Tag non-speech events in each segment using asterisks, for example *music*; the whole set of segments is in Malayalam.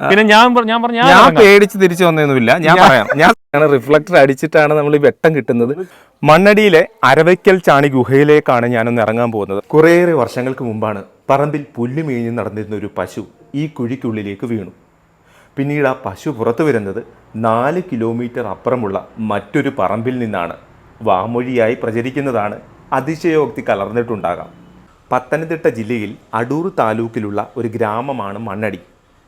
പിന്നെ ഞാൻ ഞാൻ പറഞ്ഞ ഞാൻ പേടിച്ച് തിരിച്ചു വന്നൊന്നുമില്ല. ഞാൻ പറയാം. ഞാൻ റിഫ്ലക്ടർ അടിച്ചിട്ടാണ് നമ്മൾ ഈ വെട്ടം കിട്ടുന്നത്. മണ്ണടിയിലെ അരവയ്ക്കൽ ചാണി ഗുഹയിലേക്കാണ് ഞാനൊന്ന് ഇറങ്ങാൻ പോകുന്നത്. കുറേയേറെ വർഷങ്ങൾക്ക് മുമ്പാണ് പറമ്പിൽ പുല്ല് മേഞ്ഞ് നടന്നിരുന്ന ഒരു പശു ഈ കുഴിക്കുള്ളിലേക്ക് വീണു. പിന്നീട് ആ പശു പുറത്തു വരുന്നത് നാല് കിലോമീറ്റർ അപ്പുറമുള്ള മറ്റൊരു പറമ്പിൽ നിന്നാണ്. വാമൊഴിയായി പ്രചരിക്കുന്നതാണ്. അതിശയോക്തി കലർന്നിട്ടുണ്ടാകാം. പത്തനംതിട്ട ജില്ലയിൽ അടൂർ താലൂക്കിലുള്ള ഒരു ഗ്രാമമാണ് മണ്ണടി.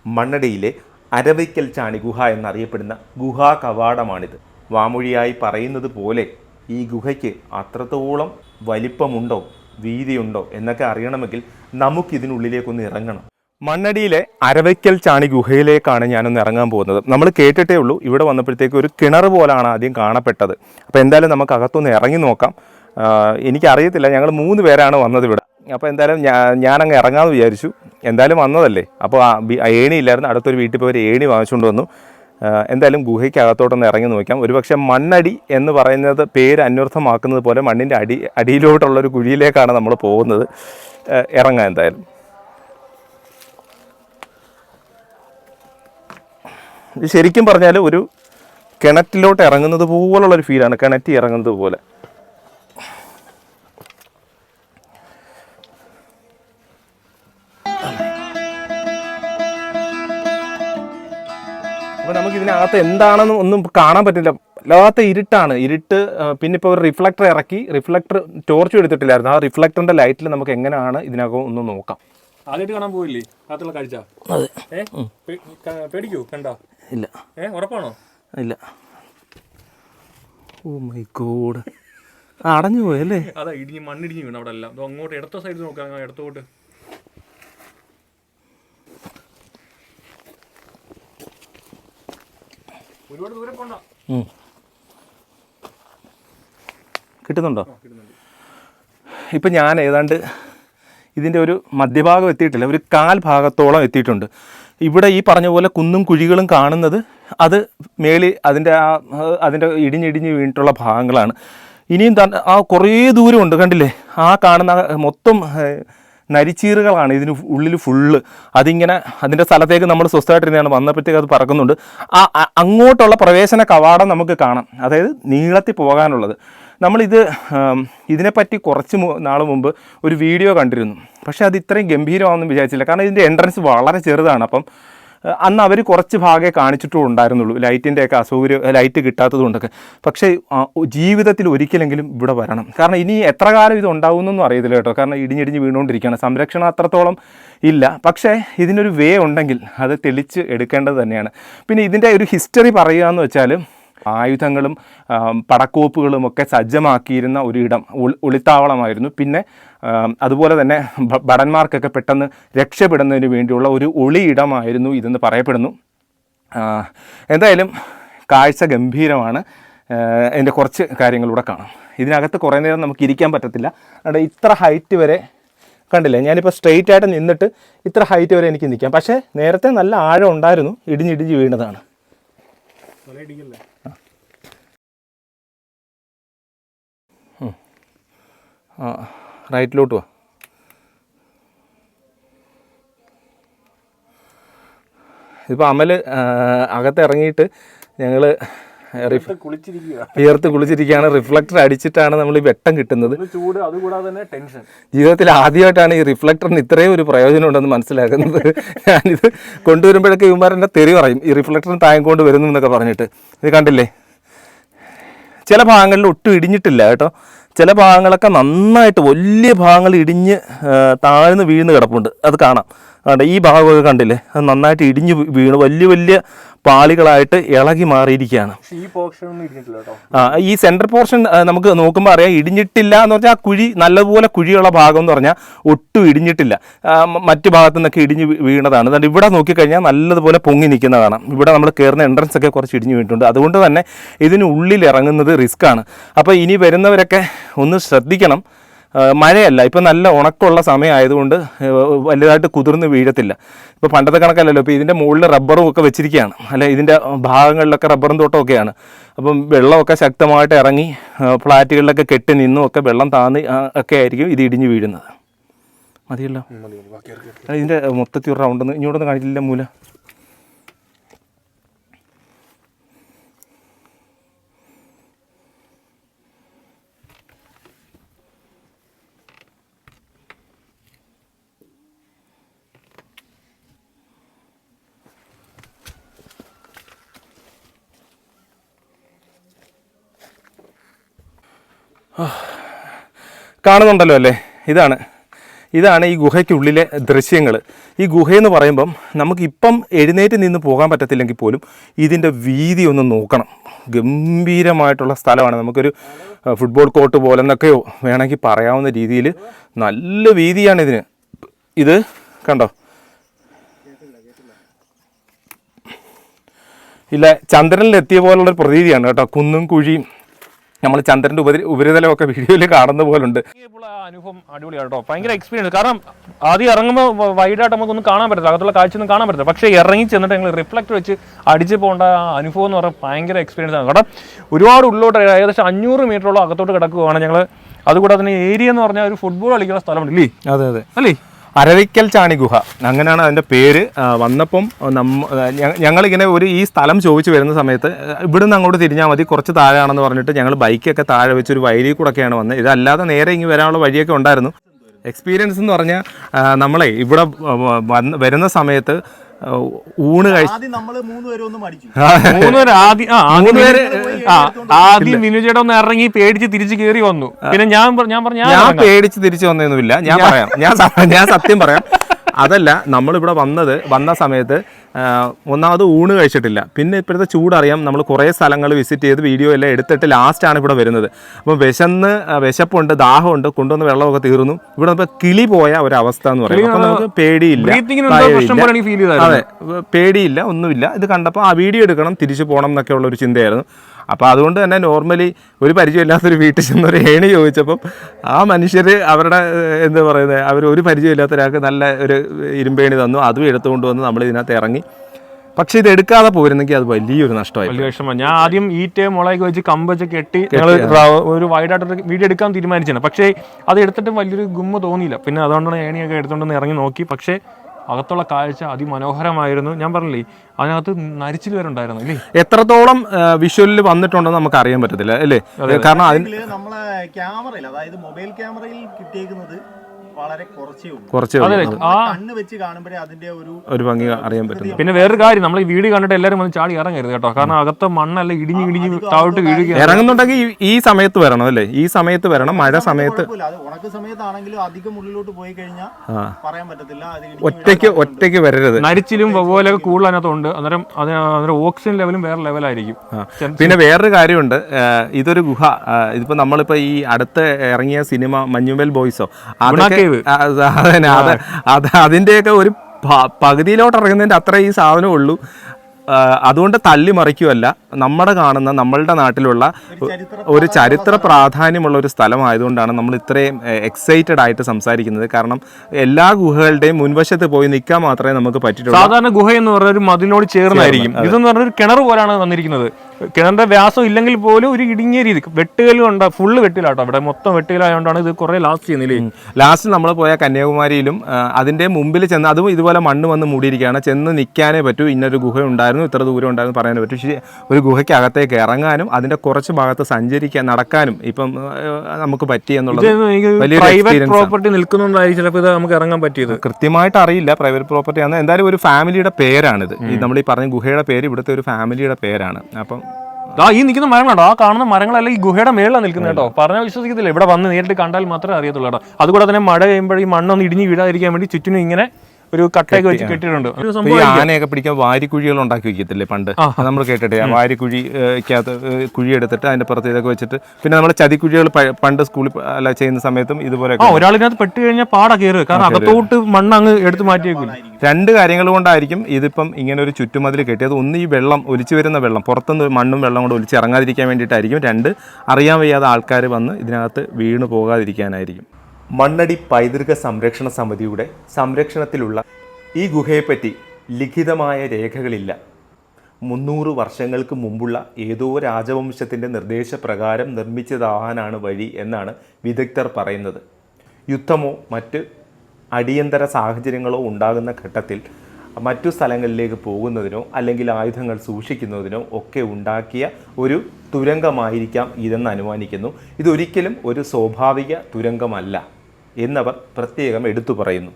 മണ്ണടിയിലെ അരവയ്ക്കൽ ചാണി ഗുഹ എന്നറിയപ്പെടുന്ന ഗുഹാ കവാടമാണിത്. വാമൊഴിയായി പറയുന്നത് പോലെ ഈ ഗുഹയ്ക്ക് അത്രത്തോളം വലിപ്പമുണ്ടോ വീതിയുണ്ടോ എന്നൊക്കെ അറിയണമെങ്കിൽ നമുക്കിതിനുള്ളിലേക്കൊന്ന് ഇറങ്ങണം. മണ്ണടിയിലെ അരവയ്ക്കൽ ചാണി ഗുഹയിലേക്കാണ് ഞാനൊന്ന് ഇറങ്ങാൻ പോകുന്നത്. നമ്മൾ കേട്ടിട്ടേ ഉള്ളൂ. ഇവിടെ വന്നപ്പോഴത്തേക്ക് ഒരു കിണർ പോലാണ് ആദ്യം കാണപ്പെട്ടത്. അപ്പോൾ എന്തായാലും നമുക്ക് അകത്തൊന്ന് ഇറങ്ങി നോക്കാം. എനിക്കറിയത്തില്ല. ഞങ്ങൾ മൂന്ന് പേരാണ് വന്നത് ഇവിടെ. അപ്പോൾ എന്തായാലും ഞാനങ്ങ് ഇറങ്ങാമെന്ന് വിചാരിച്ചു. എന്തായാലും വന്നതല്ലേ. അപ്പോൾ ഏണി ഇല്ലായിരുന്നു. അടുത്തൊരു വീട്ടിൽ പോയി ഏണി വാങ്ങിച്ചുകൊണ്ട് വന്നു. എന്തായാലും ഗുഹയ്ക്കകത്തോട്ടൊന്ന് ഇറങ്ങി നോക്കാം. ഒരുപക്ഷെ മണ്ണടി എന്ന് പറയുന്നത് പേര് അന്വർത്ഥമാക്കുന്നത് പോലെ മണ്ണിന്റെ അടി അടിയിലോട്ടുള്ളൊരു കുഴിയിലേക്കാണ് നമ്മൾ പോകുന്നത്. ഇറങ്ങാം എന്തായാലും. ശരിക്കും പറഞ്ഞാൽ ഒരു കിണറ്റിലോട്ട് ഇറങ്ങുന്നത് പോലുള്ളൊരു ഫീലാണ്. കിണറ്റി ഇറങ്ങുന്നത് പോലെ. നമുക്ക് ഇതിനകത്ത് എന്താണെന്ന് ഒന്നും കാണാൻ പറ്റില്ല. വല്ലാത്ത ഇരുട്ടാണ്. ഇരുട്ട് പിന്നെ ഇപ്പോൾ ഒരു റിഫ്ലക്ടർ ഇറക്കി. റിഫ്ലക്ടർ ടോർച്ച് എടുത്തിട്ടില്ലായിരുന്നു. ആ റിഫ്ലക്ടറിന്റെ ലൈറ്റിൽ നമുക്ക് എങ്ങനെയാണ് ഇതിനകം ഒന്ന് നോക്കാം. ആദ്യമായിട്ട് കാണാൻ പോയില്ലേ? അകത്തുള്ള കാഴ്ച? അതെ. പേടിക്കോ? കണ്ടോ? ഇല്ല. ഏ ഉറപ്പാണോ? ഇല്ല. ഓ മൈ ഗോഡ് അടഞ്ഞു പോയല്ലേ? അതാ ഇടിഞ്ഞ് മണ്ണിടിഞ്ഞ് വീണ് അവിടെ എല്ലാം അങ്ങോട്ട് ഇടത്ത സൈഡ് നോക്കാം ഇടത്തോട്ട്. ഒരുപാട് ദൂരം പോണ്ട. കിട്ടുന്നുണ്ടോ? ഇപ്പം ഞാൻ ഏതാണ്ട് ഇതിന്റെ ഒരു മധ്യഭാഗം എത്തിയിട്ടില്ല ഒരു കാൽ ഭാഗത്തോളം എത്തിയിട്ടുണ്ട്. ഇവിടെ ഈ പറഞ്ഞ പോലെ കുന്നും കുഴികളും കാണുന്നത് അത് മേളി അതിന്റെ ആ അതിന്റെ ഇടിഞ്ഞിടിഞ്ഞ് വീണിട്ടുള്ള ഭാഗങ്ങളാണ്. ഇനിയും ആ കുറേ ദൂരമുണ്ട് കണ്ടില്ലേ? ആ കാണുന്ന മൊത്തം നരിച്ചീറുകളാണ് ഇതിന് ഉള്ളിൽ ഫുള്ള്. അതിങ്ങനെ അതിന്റെ സ്ഥലത്തേക്ക് നമ്മൾ സ്വസ്ഥമായിട്ടിരുന്നാണ്. വന്നപ്പോഴത്തേക്ക് അത് പറക്കുന്നുണ്ട്. ആ അങ്ങോട്ടുള്ള പ്രവേശന കവാടം നമുക്ക് കാണാം. അതായത് നീളത്തിൽ പോകാനുള്ളത്. നമ്മളിത് ഇതിനെപ്പറ്റി കുറച്ച് നാൾ മുമ്പ് ഒരു വീഡിയോ കണ്ടിരുന്നു. പക്ഷേ അത് ഇത്രയും ഗംഭീരമാണെന്ന് വിചാരിച്ചില്ല. കാരണം ഇതിന്റെ എൻട്രൻസ് വളരെ ചെറുതാണ്. അപ്പം അന്ന് അവർ കുറച്ച് ഭാഗമേ കാണിച്ചിട്ടും ഉണ്ടായിരുന്നുള്ളൂ. ലൈറ്റിന്റെയൊക്കെ അസൗകര്യം ലൈറ്റ് കിട്ടാത്തത് കൊണ്ടൊക്കെ പക്ഷേ ജീവിതത്തിൽ ഒരിക്കലെങ്കിലും ഇവിടെ വരണം. കാരണം ഇനി എത്ര കാലം ഇത് ഉണ്ടാവുമെന്നൊന്നും അറിയത്തില്ല കേട്ടോ. കാരണം ഇടിഞ്ഞിടിഞ്ഞ് വീണുകൊണ്ടിരിക്കുകയാണ്. സംരക്ഷണം അത്രത്തോളം ഇല്ല. പക്ഷേ ഇതിനൊരു വേ ഉണ്ടെങ്കിൽ അത് തെളിച്ച് എടുക്കേണ്ടത് തന്നെയാണ്. പിന്നെ ഇതിന്റെ ഒരു ഹിസ്റ്ററി പറയുക എന്ന് വെച്ചാൽ ആയുധങ്ങളും പടക്കോപ്പുകളും ഒക്കെ സജ്ജമാക്കിയിരുന്ന ഒരു ഇടം ഒളി- ഒളിത്താവളമായിരുന്നു പിന്നെ അതുപോലെ തന്നെ ഭടന്മാർക്കൊക്കെ പെട്ടെന്ന് രക്ഷപ്പെടുന്നതിന് വേണ്ടിയുള്ള ഒരു ഒളിയിടമായിരുന്നു ഇതെന്ന് പറയപ്പെടുന്നു. എന്തായാലും കാഴ്ച ഗംഭീരമാണ്. എന്റെ കുറച്ച് കാര്യങ്ങളിലൂടെ കാണാം. ഇതിനകത്ത് കുറേ നേരം നമുക്ക് ഇരിക്കാൻ പറ്റത്തില്ല. അവിടെ ഇത്ര ഹൈറ്റ് വരെ കണ്ടില്ലേ? ഞാനിപ്പോൾ സ്ട്രെയിറ്റ് ആയിട്ട് നിന്നിട്ട് ഇത്ര ഹൈറ്റ് വരെ എനിക്ക് നിൽക്കാം. പക്ഷേ നേരത്തെ നല്ല ആഴം ഉണ്ടായിരുന്നു. ഇടിഞ്ഞിടിഞ്ഞ് വീണതാണ്. ആ റൈറ്റിലോട്ട് വാ. ഇപ്പോൾ അമൽ അകത്ത് ഇറങ്ങിയിട്ട് ഞങ്ങൾ വിയർത്ത് കുളിച്ചിരിക്കുകയാണ്. റിഫ്ലക്ടർ അടിച്ചിട്ടാണ് നമ്മൾ ഈ വെട്ടം കിട്ടുന്നത്. ചൂട് അതുകൂടാതെ തന്നെ ടെൻഷൻ. ജീവിതത്തിൽ ആദ്യമായിട്ടാണ് ഈ റിഫ്ലക്ടറിന് ഇത്രയും ഒരു പ്രയോജനം ഉണ്ടെന്ന് മനസ്സിലാക്കുന്നത്. ഞാനിത് കൊണ്ടുവരുമ്പോഴൊക്കെ ഇവന്മാരെന്നെ തെറി പറയും. ഈ റിഫ്ലക്ടറിന് തായം കൊണ്ട് വരുന്നു എന്നൊക്കെ പറഞ്ഞിട്ട്. ഇത് കണ്ടില്ലേ? ചില ഭാഗങ്ങളിൽ ഒട്ടും ഇടിഞ്ഞിട്ടില്ല കേട്ടോ. ചില ഭാഗങ്ങളൊക്കെ നന്നായിട്ട് വലിയ ഭാഗങ്ങൾ ഇടിഞ്ഞ് താഴ്ന്ന് വീണ് കിടപ്പുണ്ട്. അത് കാണാം. അതുകൊണ്ട് ഈ ഭാഗമൊക്കെ കണ്ടില്ലേ? അത് നന്നായിട്ട് ഇടിഞ്ഞ് വീണ്. വലിയ വലിയ പാളികളായിട്ട് ഇളകി മാറിയിരിക്കുകയാണ്. ആ ഈ സെൻട്രൽ പോർഷൻ നമുക്ക് നോക്കുമ്പോൾ അറിയാം ഇടിഞ്ഞിട്ടില്ല എന്ന് പറഞ്ഞാൽ ആ കുഴി നല്ലപോലെ കുഴിയുള്ള ഭാഗം എന്ന് പറഞ്ഞാൽ ഒട്ടും ഇടിഞ്ഞിട്ടില്ല. മറ്റു ഭാഗത്തു നിന്നൊക്കെ ഇടിഞ്ഞ് വീണതാണ്. അതുകൊണ്ട് ഇവിടെ നോക്കിക്കഴിഞ്ഞാൽ നല്ലതുപോലെ പൊങ്ങി നിൽക്കുന്നതാണ്. ഇവിടെ നമ്മൾ കയറുന്ന എൻട്രൻസ് ഒക്കെ കുറച്ച് ഇടിഞ്ഞ് വീണിട്ടുണ്ട്. അതുകൊണ്ട് തന്നെ ഇതിന് ഉള്ളിൽ ഇറങ്ങുന്നത് റിസ്ക് ആണ്. അപ്പോൾ ഇനി വരുന്നവരൊക്കെ ഒന്ന് ശ്രദ്ധിക്കണം. മഴയല്ല ഇപ്പം നല്ല ഉണക്കമുള്ള സമയമായതുകൊണ്ട് വലുതായിട്ട് കുതിർന്ന് വീഴത്തില്ല. ഇപ്പോൾ പണ്ടത്തെ കണക്കല്ലല്ലോ ഇപ്പോൾ ഇതിന്റെ മുകളിൽ റബ്ബറും ഒക്കെ വെച്ചിരിക്കുകയാണ് അല്ലെ ഇതിന്റെ ഭാഗങ്ങളിലൊക്കെ റബ്ബറും തോട്ടമൊക്കെയാണ് അപ്പം വെള്ളമൊക്കെ ശക്തമായിട്ട് ഇറങ്ങി ഫ്ലാറ്റുകളിലൊക്കെ കെട്ടി നിന്നും ഒക്കെ വെള്ളം താന്ന് ഒക്കെ ആയിരിക്കും ഇത് ഇടിഞ്ഞ് വീഴുന്നത്. മതിയല്ലോ? ഇതിന്റെ മൊത്തത്തിൽ ഒരു റൗണ്ട് ഇങ്ങോട്ടൊന്നും കാണിച്ചില്ല മൂല. കാണുന്നുണ്ടല്ലോ അല്ലേ? ഇതാണ്. ഇതാണ് ഈ ഗുഹയ്ക്കുള്ളിലെ ദൃശ്യങ്ങൾ ഈ ഗുഹയെന്ന് പറയുമ്പം നമുക്കിപ്പം എഴുന്നേറ്റ് നിന്ന് പോകാൻ പറ്റത്തില്ലെങ്കിൽ പോലും ഇതിന്റെ വീതി ഒന്ന് നോക്കണം. ഗംഭീരമായിട്ടുള്ള സ്ഥലമാണ്. നമുക്കൊരു ഫുട്ബോൾ കോർട്ട് പോലെ എന്നൊക്കെയോ വേണമെങ്കിൽ പറയാവുന്ന രീതിയിൽ നല്ല വീതിയാണ് ഇതിന്. ഇത് കണ്ടോ? ഇല്ല ചന്ദ്രനിൽ എത്തിയ പോലുള്ളൊരു പ്രതീതിയാണ് കേട്ടോ. കുന്നും കുഴിയും നമ്മൾ ചന്ദ്രന്റെ ഉപരി ഉപരിതലമൊക്കെ വീഡിയോയിൽ കാണുന്ന പോലുണ്ട്. ഉണ്ട് ആ അനുഭവം അടിപൊളിയാണ് കേട്ടോ. ഭയങ്കര എക്സ്പീരിയൻസ് കാരണം ആദ്യം ഇറങ്ങുമ്പോൾ വൈഡായിട്ട് നമുക്കൊന്നും കാണാൻ പറ്റില്ല അകത്തുള്ള കാഴ്ചയൊന്നും കാണാൻ പറ്റില്ല പക്ഷേ ഇറങ്ങി ചെന്നിട്ട് ഞങ്ങൾ റിഫ്ലക്ട് വെച്ച് അടിച്ച് പോകേണ്ട ആ അനുഭവം എന്ന് പറഞ്ഞാൽ ഭയങ്കര എക്സ്പീരിയൻസ് ആണ്. കാരണം ഒരുപാട് ഉള്ളോട്ട് ഏകദേശം അഞ്ഞൂറ് മീറ്ററോളം അകത്തോട്ട് കിടക്കുകയാണ് ഞങ്ങൾ അതുകൂടാതെ തന്നെ ഏരിയ എന്ന് പറഞ്ഞാൽ ഒരു ഫുട്ബോൾ കളിക്കുന്ന സ്ഥലമുണ്ട് ഇല്ലേ? അതെ അതെ. അല്ലേ? അരവിക്കൽ ചാണി ഗുഹ. അങ്ങനെയാണ് അതിന്റെ പേര്. വന്നപ്പം നമ്മ ഞങ്ങളിങ്ങനെ ഒരു ഈ സ്ഥലം ചോദിച്ചു വരുന്ന സമയത്ത് ഇവിടെ നിന്ന് അങ്ങോട്ട് തിരിഞ്ഞാൽ മതി കുറച്ച് താഴെയാണെന്ന് പറഞ്ഞിട്ട് ഞങ്ങൾ ബൈക്കൊക്കെ താഴെ വെച്ച് ഒരു കൂടെയൊക്കെയാണ് വന്നത്. ഇതല്ലാതെ നേരെ ഇങ്ങ് വരാനുള്ള വഴിയൊക്കെ ഉണ്ടായിരുന്നു. എക്സ്പീരിയൻസ് എന്ന് പറഞ്ഞാൽ നമ്മളെ ഇവിടെ വരുന്ന സമയത്ത് ഊണ് കഴിച്ച് ആദ്യം നമ്മൾ മൂന്ന് പേരും ഒന്ന് മടിച്ചു. *laughs* മൂന്ന് പേര് ആദ്യം ആ ആദ്യം മൂന്ന് പേര് ആ ആദ്യം വിനുചേട്ടൻ ഒന്ന് ഇറങ്ങി പേടിച്ച് തിരിച്ചു കയറി വന്നു. പിന്നെ ഞാൻ ഞാൻ പറഞ്ഞു ഞാൻ പേടിച്ച് തിരിച്ചു വന്നൊന്നുമില്ല. ഞാൻ പറയാം. ഞാൻ ഞാൻ സത്യം പറയാം. അതല്ല നമ്മളിവിടെ വന്നത് വന്ന സമയത്ത് ഒന്നാമത് ഊണ് കഴിച്ചിട്ടില്ല. പിന്നെ ഇപ്പോഴത്തെ ചൂടറിയാം നമ്മൾ കുറേ സ്ഥലങ്ങൾ വിസിറ്റ് ചെയ്ത് വീഡിയോ എല്ലാം എടുത്തിട്ട് ലാസ്റ്റാണ് ഇവിടെ വരുന്നത്. അപ്പോൾ വിശന്ന് വിശപ്പുണ്ട് ദാഹമുണ്ട് കൊണ്ടുവന്ന് വെള്ളമൊക്കെ തീർന്നു. ഇവിടെ ഇപ്പോൾ കിളി പോയ ഒരവസ്ഥ എന്ന് പറയുന്നത്. അപ്പം നമുക്ക് പേടിയില്ല. അതെ പേടിയില്ല ഒന്നുമില്ല. ഇത് കണ്ടപ്പോൾ ആ വീഡിയോ എടുക്കണം തിരിച്ചു പോകണം എന്നൊക്കെ ഉള്ള ഒരു ചിന്തയായിരുന്നു. അപ്പോൾ അതുകൊണ്ട് തന്നെ നോർമലി ഒരു പരിചയമില്ലാത്തൊരു വീട്ടിൽ ചെന്ന് ഒരു ഏണി ചോദിച്ചപ്പം ആ മനുഷ്യർ അവരുടെ എന്താ പറയുന്നത് അവർ ഒരു പരിചയമില്ലാത്ത ഒരാൾക്ക് നല്ല ഒരു ഇരുമ്പേണി തന്നു അതും എടുത്തുകൊണ്ട് വന്ന് നമ്മൾ ഇതിനകത്ത് ഇറങ്ങി. പക്ഷെ ഇത് എടുക്കാതെ പോയിരുന്നെങ്കിൽ അത് വലിയൊരു നഷ്ടമായി വലിയ വിഷമം. ഞാൻ ആദ്യം ഈറ്റ മുളകൊക്കെ വെച്ച് കമ്പ് വെച്ച് കെട്ടി ഞങ്ങൾ ഒരു വൈഡായിട്ട് വീഡിയോ എടുക്കാൻ തീരുമാനിച്ചാണ് പക്ഷേ അത് എടുത്തിട്ടും വലിയൊരു ഗുമ്മ തോന്നിയില്ല. പിന്നെ അതുകൊണ്ടാണ് ഏണിയൊക്കെ എടുത്തുകൊണ്ടൊന്ന് ഇറങ്ങി നോക്കി. പക്ഷേ അകത്തുള്ള കാഴ്ച അതിമനോഹരമായിരുന്നു. ഞാൻ പറഞ്ഞില്ലേ അതിനകത്ത് നരിച്ചിൽ വരെ ഉണ്ടായിരുന്നു അല്ലേ എത്രത്തോളം വിഷ്വലിൽ വന്നിട്ടുണ്ടെന്ന് നമുക്ക് അറിയാൻ പറ്റത്തില്ല അല്ലേ? കാരണം അതിന് നമ്മളെ ക്യാമറയിൽ അതായത് മൊബൈൽ ക്യാമറയിൽ കിട്ടിയേക്കുന്നത് വളരെ കുറച്ചേ ഉള്ളൂ. കുറച്ച് അതെ ആ. കണ്ണ് വെച്ച് കാണുമ്പോഴേ അതിന്റെ ഒരു ഒരു ഭംഗി അറിയാൻ പറ്റും പിന്നെ വേറൊരു കാര്യം നമ്മൾ ഈ വീട് കണ്ടിട്ട് എല്ലാവരും വന്ന് ചാടി ഇറങ്ങരുത് കേട്ടോ. കാരണം അകത്തെ മണ്ണല്ല ഇടിഞ്ഞ് ഇടിഞ്ഞ് താഴോട്ട് വീഴുക ഇറങ്ങുന്നുണ്ടെങ്കിൽ ഈ- സമയത്ത് വരണം അല്ലേ? ഈ സമയത്ത് വരണം മഴ സമയത്ത്. ഉണക്ക് സമയത്താണെങ്കിലും അധികം ഉള്ളിലോട്ട് പോയി കഴിഞ്ഞാൽ പറയാൻ പറ്റത്തില്ല. ഒറ്റയ്ക്ക് ഒറ്റയ്ക്ക് വരരുത്. നരിച്ചിലും വവ്വാലൊക്കെ കൂടുതൽ അതിനകത്തുണ്ട് അന്നേരം അതിന് ഓക്സിജൻ ലെവലും വേറെ ലെവലായിരിക്കും പിന്നെ വേറൊരു കാര്യമുണ്ട്. ഇതൊരു ഗുഹ. ഇതിപ്പോ നമ്മളിപ്പോ ഈ അടുത്ത് ഇറങ്ങിയ സിനിമ മഞ്ഞുമേൽ ബോയ്സോ അതൊക്കെ ആ, അത് അതന്നെ, അത് അത് അതിന്റെയൊക്കെ ഒരു പകുതിയിലോട്ട് ഇറങ്ങുന്നതിന്റെ അത്ര ഈ സാധനം ഉള്ളൂ. അതുകൊണ്ട് തള്ളി മറിക്കുമല്ല നമ്മുടെ കാണുന്ന നമ്മളുടെ നാട്ടിലുള്ള ഒരു ചരിത്ര പ്രാധാന്യമുള്ള ഒരു സ്ഥലമായതുകൊണ്ടാണ് നമ്മൾ ഇത്രയും എക്സൈറ്റഡ് ആയിട്ട് സംസാരിക്കുന്നത്. കാരണം എല്ലാ ഗുഹകളുടെയും മുൻവശത്ത് പോയി നിൽക്കാൻ മാത്രമേ നമുക്ക് പറ്റിയിട്ടുള്ളൂ. സാധാരണ ഗുഹ എന്ന് പറഞ്ഞ ഒരു മതിലിനോട് ചേർന്നായിരിക്കും. ഇതെന്ന് പറഞ്ഞ ഒരു കിണർ പോലാണ് വന്നിരിക്കുന്നത്. കിണറിന്റെ വ്യാസം ഇല്ലെങ്കിൽ പോലും ഒരു ഇടുങ്ങിയ രീതി. വെട്ടുകലും ഉണ്ട് ഫുള്ള് വെട്ടിലാട്ടോ. ഇവിടെ മൊത്തം വെട്ടിലായതുകൊണ്ടാണ് ഇത് കുറെ ലാസ്റ്റ് ചെയ്യുന്നില്ലേ ലാസ്റ്റ് നമ്മൾ പോയ കന്യാകുമാരിയിലും അതിന്റെ മുമ്പിൽ ചെന്ന് അതും ഇതുപോലെ മണ്ണ് വന്ന് മൂടിയിരിക്കുകയാണ്. ചെന്ന് നിൽക്കാനേ പറ്റൂ. ഇന്നൊരു ഗുഹ ഉണ്ടായിരുന്നു. ഇത്ര ദൂരം ഉണ്ടായിരുന്നു പറയാനേ പറ്റൂ. പക്ഷേ ഒരു ഗുഹയ്ക്ക് അകത്തേക്ക് ഇറങ്ങാനും അതിന്റെ കുറച്ച് ഭാഗത്ത് സഞ്ചരിക്കാൻ നടക്കാനും ഇപ്പം നമുക്ക് പറ്റി എന്നുള്ളത് പ്രൈവറ്റ് പ്രോപ്പർട്ടി ചിലപ്പോൾ ഇത് നമുക്ക് ഇറങ്ങാൻ പറ്റിയത്. കൃത്യമായിട്ട് അറിയില്ല പ്രൈവറ്റ് പ്രോപ്പർട്ടി ആണ് എന്തായാലും ഒരു ഫാമിലിയുടെ പേരാണിത്. ഈ നമ്മൾ ഈ പറഞ്ഞ ഗുഹയുടെ പേര് ഇവിടുത്തെ ഒരു ഫാമിലിയുടെ പേരാണ്. അപ്പം ആ ഈ നിൽക്കുന്ന മരങ്ങളുണ്ടോ ആ കാണുന്ന മരങ്ങളല്ല ഈ ഗുഹയുടെ മേളിലാണ് നിൽക്കുന്നത് കേട്ടോ. പറഞ്ഞാൽ വിശ്വസിക്കത്തില്ല. ഇവിടെ വന്ന് നേരിട്ട് കണ്ടാൽ മാത്രമേ അറിയത്തുള്ളൂ കേട്ടോ. അതുകൂടെ തന്നെ മഴ കഴിയുമ്പോൾ ഈ മണ്ണൊന്ന് ഇടിഞ്ഞ് വീഴാതിരിക്കാൻ വേണ്ടി ചുറ്റിനും ഇങ്ങനെ ഒരു കട്ടയൊക്കെ വെച്ച് കെട്ടിയിട്ടുണ്ട്. ഈ ആനയൊക്കെ പിടിക്കാൻ വാരിക്കുഴികൾ ഉണ്ടാക്കി വെക്കത്തില്ലേ പണ്ട്? നമ്മൾ കേട്ടിട്ടേ. വാരിക്കുഴിക്കകത്ത് കുഴി എടുത്തിട്ട് അതിന്റെ പുറത്ത് ഇതൊക്കെ വെച്ചിട്ട് പിന്നെ നമ്മൾ ചതിക്കുഴികൾ കുഴികൾ പണ്ട് സ്കൂളിൽ അല്ല ചെയ്യുന്ന സമയത്തും ഇതുപോലെ ഒരാളിനകത്ത് പെട്ട് കഴിഞ്ഞാൽ പാടാ കയറുക കാരണം അകത്തോട്ട് മണ്ണ് അങ്ങ് എടുത്ത് മാറ്റിയേക്കില്ല രണ്ട് കാര്യങ്ങൾ കൊണ്ടായിരിക്കും ഇതിപ്പം ഇങ്ങനെ ഒരു ചുറ്റുമതിൽ കെട്ടിയത്. ഒന്ന് ഈ വെള്ളം ഒലിച്ചു വരുന്ന വെള്ളം പുറത്തുനിന്ന് മണ്ണും വെള്ളം കൊണ്ട് ഒലിച്ച് ഇറങ്ങാതിരിക്കാൻ വേണ്ടിയിട്ടായിരിക്കും. രണ്ട് അറിയാൻ വയ്യാതെ ആൾക്കാർ വന്ന് ഇതിനകത്ത് വീണ് പോകാതിരിക്കാനായിരിക്കും. മണ്ണടി പൈതൃക സംരക്ഷണ സമിതിയുടെ സംരക്ഷണത്തിലുള്ള ഈ ഗുഹയെപ്പറ്റി ലിഖിതമായ രേഖകളില്ല. മുന്നൂറ് വർഷങ്ങൾക്ക് മുമ്പുള്ള ഏതോ രാജവംശത്തിന്റെ നിർദ്ദേശപ്രകാരം നിർമ്മിച്ചതാവാനാണ് വഴി എന്നാണ് വിദഗ്ധർ പറയുന്നത്. യുദ്ധമോ മറ്റ് അടിയന്തര സാഹചര്യങ്ങളോ ഉണ്ടാകുന്ന ഘട്ടത്തിൽ മറ്റു സ്ഥലങ്ങളിലേക്ക് പോകുന്നതിനോ അല്ലെങ്കിൽ ആയുധങ്ങൾ സൂക്ഷിക്കുന്നതിനോ ഒക്കെ ഉണ്ടാക്കിയ ഒരു തുരങ്കമായിരിക്കാം ഇതെന്ന് അനുമാനിക്കുന്നു. ഇതൊരിക്കലും ഒരു സ്വാഭാവിക തുരങ്കമല്ല. എന്നവർ പ്രത്യേകം എടുത്തു പറയുന്നു.